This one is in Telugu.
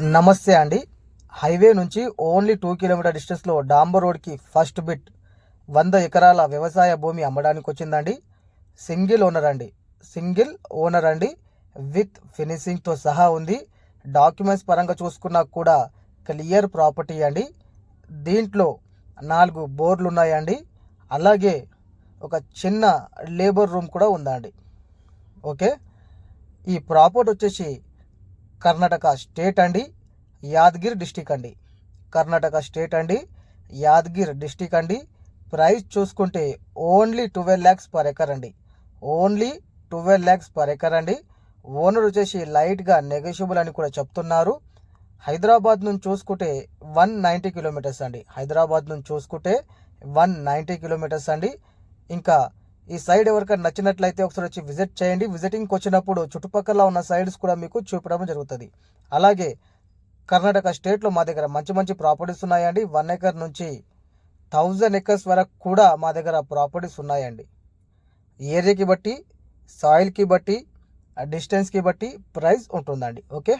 నమస్తే అండి. హైవే నుంచి ఓన్లీ టూ కిలోమీటర్ డిస్టెన్స్లో డాంబర్ రోడ్కి ఫస్ట్ బిట్ వంద ఎకరాల వ్యవసాయ భూమి అమ్మడానికి వచ్చిందండి. సింగిల్ ఓనర్ అండి. సింగిల్ ఓనర్ అండి. విత్ ఫినిషింగ్తో సహా ఉంది. డాక్యుమెంట్స్ పరంగా చూసుకున్నా కూడా క్లియర్ ప్రాపర్టీ అండి. దీంట్లో నాలుగు బోర్లు ఉన్నాయండి. అలాగే ఒక చిన్న లేబర్ రూమ్ కూడా ఉందండి. ఓకే? ఈ ప్రాపర్టీ వచ్చేసి కర్ణాటక స్టేట్ అండి యాదగిరి డిస్టిక్ అండి. కర్ణాటక స్టేట్ అండి యాదగిరి డిస్టిక్ అండి. ప్రైస్ చూసుకుంటే only twelve lakhs per acre అండి. Only twelve lakhs per acre అండి. ఓనర్ వచ్చేసి లైట్గా నెగోషియబుల్ అని కూడా చెప్తున్నారు. హైదరాబాద్ నుంచి చూసుకుంటే వన్ నైంటీ కిలోమీటర్స్ అండి. హైదరాబాద్ నుంచి చూసుకుంటే వన్ నైంటీ కిలోమీటర్స్ అండి. ఇంకా ఈ సైడ్ ఎవరికైనా నచ్చినట్లయితే ఒకసారి వచ్చి విజిట్ చేయండి. విజిటింగ్కి వచ్చినప్పుడు చుట్టుపక్కల ఉన్న సైడ్స్ కూడా మీకు చూపడం జరుగుతుంది. అలాగే కర్ణాటక స్టేట్లో మా దగ్గర మంచి మంచి ప్రాపర్టీస్ ఉన్నాయండి. వన్ ఎకర్ నుంచి థౌజండ్ ఎకర్స్ వరకు కూడా మా దగ్గర ప్రాపర్టీస్ ఉన్నాయండి. ఏరియాకి బట్టి సాయిల్కి బట్టి డిస్టెన్స్కి బట్టి ప్రైస్ ఉంటుందండి. ఓకే?